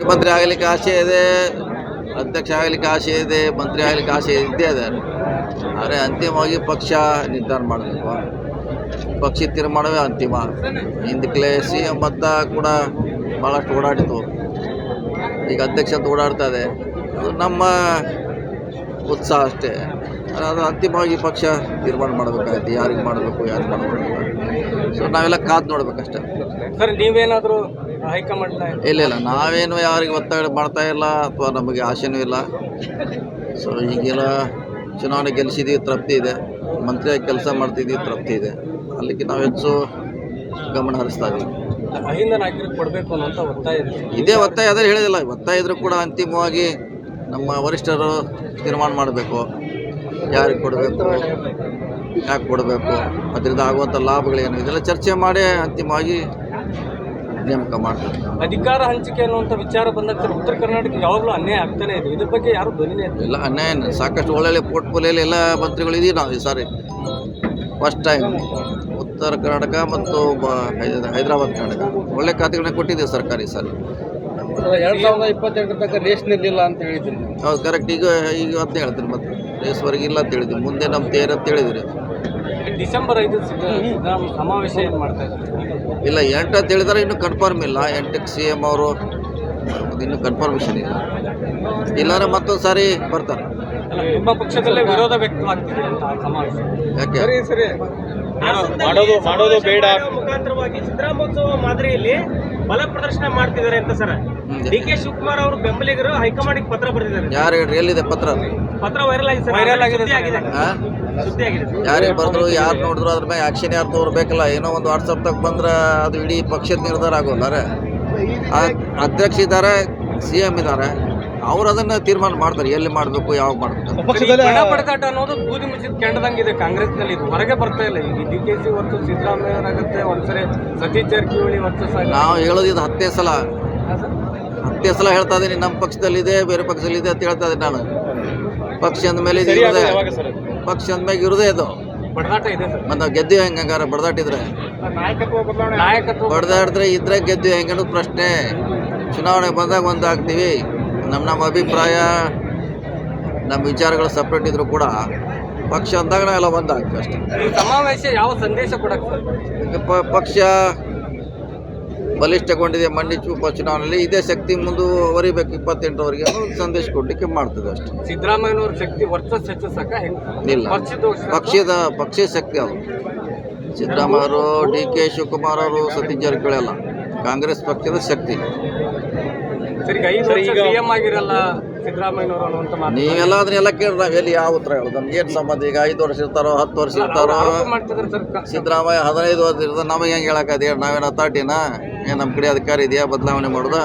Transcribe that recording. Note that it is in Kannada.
ಮುಖ್ಯಮಂತ್ರಿ ಆಗಲಿಕ್ಕೆ ಆಸೆ ಇದೆ, ಅಧ್ಯಕ್ಷ ಆಗಲಿಕ್ಕೆ ಆಸೆ ಇದೆ, ಮಂತ್ರಿ ಆಗಲಿಕ್ಕೆ ಆಸೆ ಇದ್ದೇ ಇದೆ. ಆದರೆ ಅಂತಿಮವಾಗಿ ಪಕ್ಷ ನಿರ್ಧಾರ ಮಾಡಬೇಕು. ಪಕ್ಷ ತೀರ್ಮಾನವೇ ಅಂತಿಮ. ಹಿಂದಕ್ಕೆ ಸಿ ಎಂ ಅಂತ ಕೂಡ ಭಾಳಷ್ಟು ಓಡಾಡಿತು. ಈಗ ಅಧ್ಯಕ್ಷ ಅಂತ ಓಡಾಡ್ತಾ ಇದೆ. ಅದು ನಮ್ಮ ಉತ್ಸಾಹ ಅಷ್ಟೇ. ಅದು ಅಂತಿಮವಾಗಿ ಪಕ್ಷ ತೀರ್ಮಾನ ಮಾಡಬೇಕಾಗುತ್ತೆ ಯಾರಿಗೆ ಮಾಡಬೇಕು ಯಾರು ಮಾಡಬೇಕು ಸೊ ನಾವೆಲ್ಲ ಕಾದು ನೋಡ್ಬೇಕಷ್ಟೇ. ಸರ್, ನೀವೇನಾದರೂ ಇಲ್ಲ ಇಲ್ಲ. ನಾವೇನು ಯಾರಿಗೆ ಒತ್ತಡ ಮಾಡ್ತಾ ಇಲ್ಲ ಅಥವಾ ನಮಗೆ ಆಸೆನೂ ಇಲ್ಲ. ಸೊ ಈಗೆಲ್ಲ ಚುನಾವಣೆ ಗೆಲ್ಲಿಸಿದೀವಿ ತೃಪ್ತಿ ಇದೆ. ಮಂತ್ರಿಯಾಗಿ ಕೆಲಸ ಮಾಡ್ತಿದ್ದೀವಿ ತೃಪ್ತಿ ಇದೆ. ಅಲ್ಲಿಗೆ ನಾವು ಹೆಚ್ಚು ಗಮನ ಹರಿಸ್ತಾ ಇದ್ದೀವಿ. ಕೊಡಬೇಕು ಅನ್ನೋಂಥ ಒತ್ತಾಯ ಇದೆ. ಇದೇ ಒತ್ತಾಯ ಆದರೆ ಹೇಳಿದಿಲ್ಲ ಒತ್ತಾಯ ಇದ್ರೂ ಕೂಡ ಅಂತಿಮವಾಗಿ ನಮ್ಮ ವರಿಷ್ಠರು ತೀರ್ಮಾನ ಮಾಡಬೇಕು. ಯಾರಿಗೆ ಕೊಡಬೇಕು? ಯಾಕೆ ಕೊಡಬೇಕು? ಅದರಿಂದ ಆಗುವಂಥ ಲಾಭಗಳೇನು? ಇದೆಲ್ಲ ಚರ್ಚೆ ಮಾಡಿ ಅಂತಿಮವಾಗಿ ನೇಮಕ ಮಾಡ್ತಾರೆ ಅಧಿಕಾರ ಹಂಚಿಕೆ ಅನ್ನುವಂಥ ವಿಚಾರ ಬಂದಾಗ ಸರ್ ಉತ್ತರ ಕರ್ನಾಟಕ ಯಾವಾಗಲೂ ಅನ್ಯಾಯ ಆಗ್ತಾನೆ ಇದೆ. ಇದ್ರ ಬಗ್ಗೆ ಯಾರು ಧ್ವನಿನೇ. ಇಲ್ಲ. ಅನ್ಯಾಯ ಸಾಕಷ್ಟು ಒಳ್ಳೊಳ್ಳೆ ಪೋರ್ಟ್ಫೋಲಿಯೋಲಿ ಎಲ್ಲ ಮಂತ್ರಿಗಳು ಇದೀವಿ ನಾವು ಈ ಸಾರಿ. ಫಸ್ಟ್ ಟೈಮ್ ಉತ್ತರ ಕರ್ನಾಟಕ ಮತ್ತು ಹೈದರಾಬಾದ್ ಕರ್ನಾಟಕ. ಒಳ್ಳೆ ಖಾತೆಗಳನ್ನ ಕೊಟ್ಟಿದ್ದೀವಿ ಸರ್ಕಾರಿ ಈ ಸಾರಿ. ಎರಡ್ ಸಾವಿರದ ಇಪ್ಪತ್ತೆರಡು ತನಕ ರೇಸ್ ಇಲ್ಲ ಅಂತ ಹೇಳಿದ್ರಿ ಹೌದು ಕರೆಕ್ಟ್ ಈಗ ಈಗ ಅಂತ ಹೇಳ್ತೀನಿ ಮತ್ತೆ. ರೇಸ್ವರೆಗೆ ಇಲ್ಲ ಅಂತ ಹೇಳಿದ್ವಿ ಮುಂದೆ ನಮ್ಮ ತೇರ್ ಅಂತ ಹೇಳಿದ್ರಿ. ಡಿಸೆಂಬರ್ ಐದು ಸಮಾವೇಶ ಏನು ಮಾಡ್ತಾ ಇದ್ದಾರೆ? ಇಲ್ಲ, ಎಂಟು ಅಂತ ಹೇಳಿದ್ರೆ ಇನ್ನೂ ಕನ್ಫರ್ಮ್ ಇಲ್ಲ. ಎಂಟಕ್ಕೆ ಸಿ ಎಂ ಅವರು ಇನ್ನೂ ಕನ್ಫರ್ಮೇಷನ್ ಇಲ್ಲ. ಇಲ್ಲಾಂದ್ರೆ ಮತ್ತೊಂದು ಸಾರಿ ಬರ್ತಾರೆ. ನಿಮ್ಮ ಪಕ್ಷದಲ್ಲೇ ವಿರೋಧ ವ್ಯಕ್ತವಾಗ್ತಿದೆ ಅಂತ ಆ ಸಮಾವೇಶ. ಸರಿ ಸರಿ. ಮಾಡೋದು ಮಾಡೋದು ಬೇಡ. ಮುಖಾಂತರವಾಗಿ ಚಿತ್ರಾಮೋತ್ಸವ ಮಾದರಿಯಲ್ಲಿ ಬಲ ಪ್ರದರ್ಶನ ಮಾಡ್ತಿದ್ದಾರೆ ಅಂತ ಸರ್. ಡಿ ಕೆ ಶಿವಕುಮಾರ್ ಅವರು ಬೆಂಬಲಿಗರು ಹೈಕಮಾಂಡ್ ಪತ್ರ ಬರೆದಿದ್ದಾರೆ. ಯಾರು ಹೇಳ್ರಿ ಎಲ್ಲಿದೆ ಪತ್ರ? ಪತ್ರ ವೈರಲ್ ಆಗಿದೆ ಸರ್. ವೈರಲ್ ಆಗಿದೆ. ಆಗಿದೆ. ಯಾರೇ ಬರೆದ್ರು ಯಾರು ನೋಡಿದ್ರು ಅದ್ರ ಮೇಲೆ ಆಕ್ಷನ್ ಯಾರು ತೋರ್ಬೇಕಲ್ಲ? ಏನೋ ಒಂದು ವಾಟ್ಸಪ್ದಾಗ ಬಂದ್ರೆ ಅದು ಇಡೀ ಪಕ್ಷದ ನಿರ್ಧಾರ ಆಗೋಲ್ಲ ಅಧ್ಯಕ್ಷ ಇದ್ದಾರೆ ಸಿ ಎಂ ಇದ್ದಾರೆ. ಅವ್ರು ಅದನ್ನ ತೀರ್ಮಾನ ಮಾಡ್ತಾರೆ. ಎಲ್ಲಿ ಮಾಡಬೇಕು ಯಾವಾಗ ಮಾಡಬೇಕು ಬಡದಾಟ ಅನ್ನೋದು ಬೂದಿ ಮುಚ್ಚಿದ ಕೆಂಡದಂಗಿದೆ ಕಾಂಗ್ರೆಸ್ನಲ್ಲಿ. ಇದು ಹೊರಗೆ ಬರ್ತಾ ಇಲ್ಲ. ಈಗ ಡಿ ಕೆ ಸಿ ವರ್ತು ಸಿದ್ದರಾಮಯ್ಯನಾಗುತ್ತೆ ಒಂದ್ಸರಿ ಸತೀಶ್ ಜಾರಕಿಹೊಳಿ ವರ್ತು ನಾವು ಹೇಳೋದು ಇದು ಹತ್ತೇ ಸಲ. ಹತ್ತೇ ಸಲ ಹೇಳ್ತಾ ಇದ್ದೀನಿ. ನಮ್ಮ ಪಕ್ಷದಲ್ಲಿದೆ ಬೇರೆ ಪಕ್ಷದಲ್ಲಿದೆ ಅಂತ ಹೇಳ್ತಾ ಇದ್ದೀನಿ ನಾನು. ಪಕ್ಷ ಅಂದಮೇಲೆ ಇದು ಇರೋದೇ. ಪಕ್ಷ ಅಂದಮೇಲೆ ಇರೋದೇ ಇದು ಬಡದಾಟ ಇದೆ ಸರ್. ಮತ್ತು ನಾವು ಗೆದ್ದೀವಿ ಹೆಂಗೆ ಹಂಗಾರೆ ಬಡದಾಟಿದ್ರೆ ನಾಯಕತ್ವ ಬಡ್ದಾಡಿದ್ರೆ ಇದ್ರೆ ಗೆದ್ದು ಹೆಂಗೆ ಅನ್ನೋದು ಪ್ರಶ್ನೆ. ಚುನಾವಣೆ ಬಂದಾಗ ಒಂದು ಆಗ್ತೀವಿ ನಮ್ಮ ನಮ್ಮ ಅಭಿಪ್ರಾಯ ನಮ್ಮ ವಿಚಾರಗಳು ಸಪ್ರೇಟ್ ಇದ್ರು ಕೂಡ ಪಕ್ಷ ಅಂದಾಗ ಎಲ್ಲ ಒಂದು ಅಷ್ಟೇ. ಸಮಾವೇಶ ಯಾವ ಸಂದೇಶ ಕೊಡಕ್ಕೆ ಪಕ್ಷ ಬಲಿಷ್ಠಗೊಂಡಿದೆ ಮಂಡಿ ಉಪ ಚುನಾವಣೆಯಲ್ಲಿ ಇದೇ ಶಕ್ತಿ ಮುಂದುವರಿಬೇಕು ಇಪ್ಪತ್ತೆಂಟರವರೆಗೆ ಸಂದೇಶ ಕೊಡಲಿಕ್ಕೆ ಮಾಡ್ತದೆ ಅಷ್ಟೇ. ಸಿದ್ದರಾಮಯ್ಯನವ್ರ ಶಕ್ತಿ ವರ್ಚಸ್ ಹೆಚ್ಚಿಸಕ ಇಲ್ಲ. ಪಕ್ಷದ ಪಕ್ಷದ ಪಕ್ಷದ ಶಕ್ತಿ ಅದು. ಸಿದ್ದರಾಮಯ್ಯವರು ಡಿ ಕೆ ಶಿವಕುಮಾರ್ ಅವರು ಸತೀಶ್ ಜಾರಕಿಹೊಳಿ ಅಲ್ಲ ಕಾಂಗ್ರೆಸ್ ಪಕ್ಷದ ಶಕ್ತಿ. ನೀವೆಲ್ಲ ಅದನ್ನೆಲ್ಲ ಕೇಳಿ ನಾವು ಎಲ್ಲಿ ಯಾವ ಉತ್ತರ ಹೇಳೋದು? ನಮ್ಗೆ ಏನು ಸಂಬಂಧ? ಈಗ ಐದು ವರ್ಷ ಇರ್ತಾರೋ ಹತ್ತು ವರ್ಷ ಇರ್ತಾರೋ? ಸಿದ್ದರಾಮಯ್ಯ ಹದಿನೈದು ವರ್ಷ ಇರ್ತದೆ ನಮಗೆ ಹೆಂಗೆ ಹೇಳಕ್ಕಾದ ನಾವೇನ ತಾಟಿನ ಏನು ನಮ್ಮ ಕಡೆ ಅಧಿಕಾರ ಇದೆಯಾ? ಬದಲಾವಣೆ ಮಾಡೋದಾ?